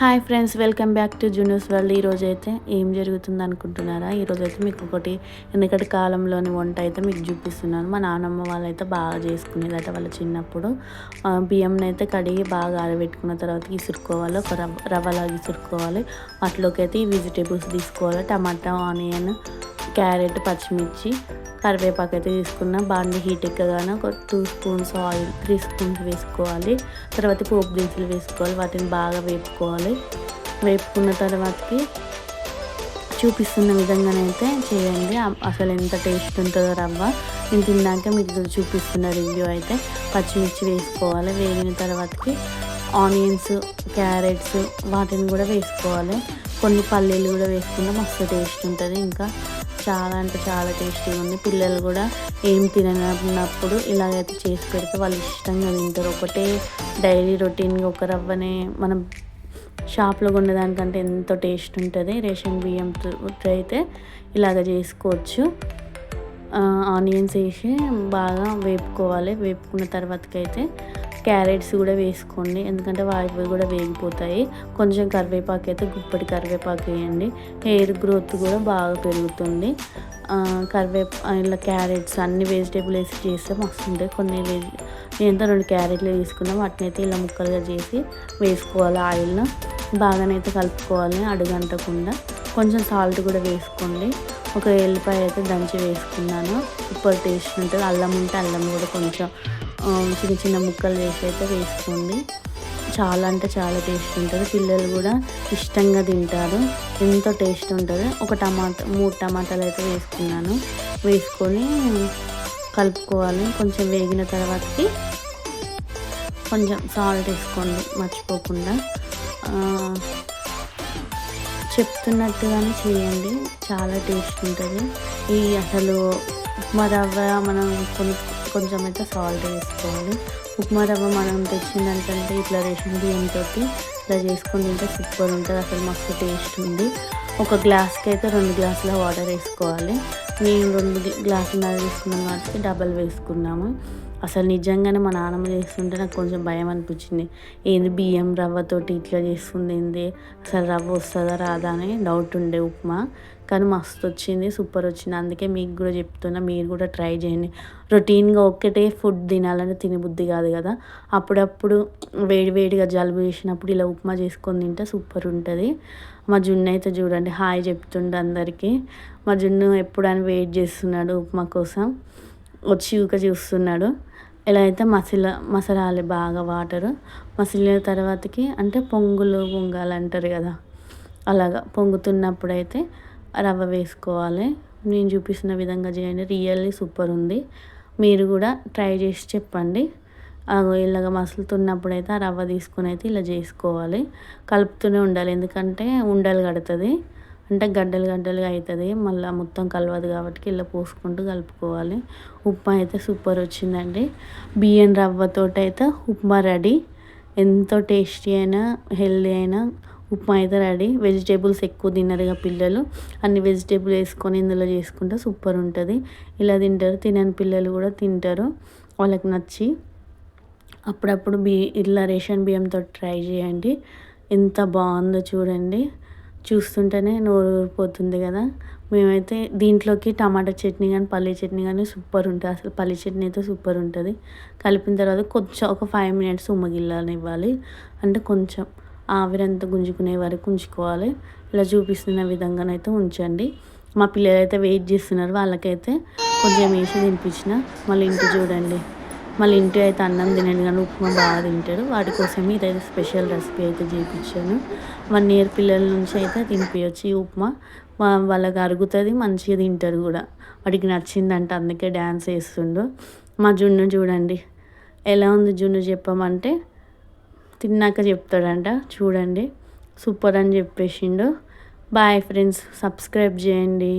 Hi friends welcome back to juniors world ఈరోజు అయితే ఏం జరుగుతుంది అనుకుంటున్నారా? ఈరోజు అయితే మీకు ఒకటి ఎందుకంటే కాలంలోని వంట అయితే మీకు చూపిస్తున్నాను. మా నాన్నమ్మ వాళ్ళైతే బాగా చేసుకునేదట వాళ్ళ చిన్నప్పుడు. బియ్యంని అయితే కడిగి బాగా ఆరబెట్టుకున్న తర్వాత ఇసురుకోవాలి ఒక రవ్వ రవ్వలాగా ఇసురుకోవాలి అట్లోకి అయితే ఈ వెజిటేబుల్స్ తీసుకోవాలి. టమాటా ఆనియన్ క్యారెట్ పచ్చిమిర్చి కరివేపాకు అయితే తీసుకున్న. బాండి హీట్ ఎక్కగానే ఒక two spoons oil three spoons వేసుకోవాలి. తర్వాత పోపు దినుసులు వేసుకోవాలి. వాటిని బాగా వేపుకోవాలి. వేపుకున్న తర్వాతకి చూపిస్తున్న విధంగానైతే చేయండి. అసలు ఎంత టేస్ట్ ఉంటుందో రవ్వ. నేను తిన్నాక మీకు చూపిస్తున్న రివ్యూ అయితే పచ్చిమిర్చి వేసుకోవాలి. వేగిన తర్వాతకి ఆనియన్స్ క్యారెట్స్ వాటిని కూడా వేసుకోవాలి. కొన్ని పల్లీలు కూడా వేసుకుంటే మస్తు టేస్ట్ ఉంటుంది. ఇంకా చాలా అంటే చాలా టేస్టీగా ఉంది. పిల్లలు కూడా ఏం తిననప్పుడు ఇలాగైతే చేసి పెడితే వాళ్ళు ఇష్టంగా తింటారు. ఒకటే డైలీ రొటీన్గా ఒక రవ్వనే మనం షాప్లో కొనేదానికంటే ఎంతో టేస్ట్ ఉంటుంది. రేషన్ బియ్యంతో అయితే ఇలాగ చేసుకోవచ్చు. ఆనియన్స్ వేసి బాగా వేపుకోవాలి. వేపుకున్న తర్వాతకైతే క్యారెట్స్ కూడా వేసుకోండి. ఎందుకంటే వాటి కూడా వేగిపోతాయి. కొంచెం కరివేపాకు అయితే గుప్పటి కరివేపాకు వేయండి హెయిర్ గ్రోత్ కూడా బాగా పెరుగుతుంది. కరివేపా ఇలా క్యారెట్స్ అన్ని వెజిటేబుల్ వేసి చేస్తే మస్తు ఉంటాయి. కొన్ని వెజి రెండు క్యారెట్లు తీసుకున్నాం వాటినైతే ఇలా ముక్కలుగా చేసి వేసుకోవాలి ఆయిల్ను. బాగానైతే కలుపుకోవాలి అడుగంటకుండా. కొంచెం సాల్ట్ కూడా వేసుకోండి. ఒక ఎల్లిపాయ అయితే దంచి వేసుకున్నాను. సూపర్ టేస్ట్ ఉంటుంది. అల్లం ఉంటే అల్లం కూడా కొంచెం చిన్న చిన్న ముక్కలు చేసి అయితే వేసుకోండి. చాలా అంటే చాలా టేస్ట్ ఉంటుంది. పిల్లలు కూడా ఇష్టంగా తింటారు. ఎంతో టేస్ట్ ఉంటుంది ఒక టమాటా మూడు టమాటాలు అయితే వేసుకున్నాను. వేసుకొని కలుపుకోవాలి. కొంచెం వేగిన తర్వాతకి కొంచెం సాల్ట్ వేసుకోండి. మర్చిపోకుండా. చెప్తున్నట్టుగానే చేయండి. చాలా టేస్ట్ ఉంటుంది. ఈ అసలు ఉప్మా రవ్వ మనం కొన్ని కొంచెం అయితే సాల్ట్ వేసుకోవాలి. ఉప్మా రవ్వ మనం తెచ్చిన దానికంటే ఇట్లా రేషన్ బియ్యంతో ఇట్లా చేసుకొని తింటే సూపర్ ఉంటుంది. అసలు మస్తు టేస్ట్ ఉంది. ఒక గ్లాస్కి అయితే రెండు గ్లాసుల వాటర్ వేసుకోవాలి. నేను రెండు గ్లాసులు తీసుకున్నాం కాబట్టి డబల్ వేసుకున్నాము. అసలు నిజంగానే మా నాన్నమ్మ చేస్తుంటే నాకు కొంచెం భయం అనిపించింది. ఏంది బియ్యం రవ్వతోటి ఇట్లా చేస్తుంది ఏంది? అసలు రవ్వ వస్తుందా రాదా అని డౌట్ ఉండే ఉప్మా. కానీ మస్తు వచ్చింది సూపర్ వచ్చింది. అందుకే మీకు కూడా చెప్తున్నా మీరు కూడా ట్రై చేయండి. రొటీన్గా ఒక్కటే ఫుడ్ తినాలని తినబుద్ధి కాదు కదా. అప్పుడప్పుడు వేడి వేడిగా జలుబు చేసినప్పుడు ఇలా ఉప్మా చేసుకొని తింటే సూపర్ ఉంటుంది. మా జున్ను అయితే చూడండి హాయ్ చెప్తుండే అందరికీ. మా జున్ను ఎప్పుడైనా వెయిట్ చేస్తున్నాడు ఉప్మా కోసం. వచ్చి ఊక చూస్తున్నాడు. ఇలా అయితే మసిల మసలాలి బాగా వాటరు. మసిలిన తర్వాతకి అంటే పొంగులు పొంగాలంటారు కదా. అలాగా పొంగుతున్నప్పుడైతే రవ్వ వేసుకోవాలి. నేను చూపిస్తున్న విధంగా చేయండి. రియల్లీ సూపర్ ఉంది. మీరు కూడా ట్రై చేసి చెప్పండి. ఇలాగ మసులుతున్నప్పుడు అయితే ఆ రవ్వ తీసుకుని అయితే ఇలా చేసుకోవాలి. కలుపుతూనే ఉండాలి. ఎందుకంటే ఉండలు కడుతుంది. అంటే గడ్డలు గడ్డలుగా అవుతుంది. మళ్ళీ మొత్తం కలవదు కాబట్టి ఇలా పోసుకుంటూ కలుపుకోవాలి. ఉప్మా అయితే సూపర్ వచ్చిందండి. బియ్యం రవ్వతోటి అయితే ఉప్మా రెడీ. ఎంతో టేస్టీ అయినా హెల్దీ అయినా ఉప్మా అయితే రెడీ. వెజిటేబుల్స్ ఎక్కువ తినరుగా పిల్లలు. అన్ని వెజిటేబుల్ వేసుకొని ఇందులో చేసుకుంటే సూపర్ ఉంటుంది. ఇలా తింటారు తినని పిల్లలు కూడా తింటారు. వాళ్ళకి నచ్చి అప్పుడప్పుడు బి ఇట్లా రేషన్ బియ్యంతో ట్రై చేయండి. ఎంత బాగుందో చూడండి. చూస్తుంటేనే నోరు ఊరిపోతుంది కదా. మేమైతే దీంట్లోకి టమాటా చట్నీ కానీ పల్లీ చట్నీ కానీ సూపర్ ఉంటుంది. అసలు పల్లీ చట్నీ అయితే సూపర్ ఉంటుంది. కలిపిన తర్వాత కొంచెం ఒక ఫైవ్ మినిట్స్ ఉమ్మగిల్లని ఇవ్వాలి అంటే కొంచెం ఆవిరంతా గుంజుకునే వరకు ఉంచుకోవాలి. ఇలా చూపిస్తున్న విధంగానైతే ఉంచండి. మా పిల్లలు అయితే వెయిట్ చేస్తున్నారు. వాళ్ళకైతే కొంచెం వేసి తినిపించిన. మళ్ళీ ఇంటి చూడండి. మళ్ళీ ఇంటి అయితే అన్నం తినండి కానీ ఉప్మా బాగా తింటాడు. వాటి కోసమే ఇదైతే స్పెషల్ రెసిపీ అయితే చేయించాను వన్ ఇయర్ పిల్లల నుంచి అయితే తినిపించచ్చు ఈ ఉప్మా. వాళ్ళకి అరుగుతుంది మంచిగా తింటారు కూడా. వాడికి నచ్చిందంట అందుకే డ్యాన్స్ వేస్తుండు. మా జున్ను చూడండి. ఎలా ఉంది జున్ను చెప్పమంటే తిన్నాక చెప్తాడంట చూడండి. సూపర్ అని చెప్పేసిండు. బాయ్ ఫ్రెండ్స్ సబ్స్క్రైబ్ చేయండి.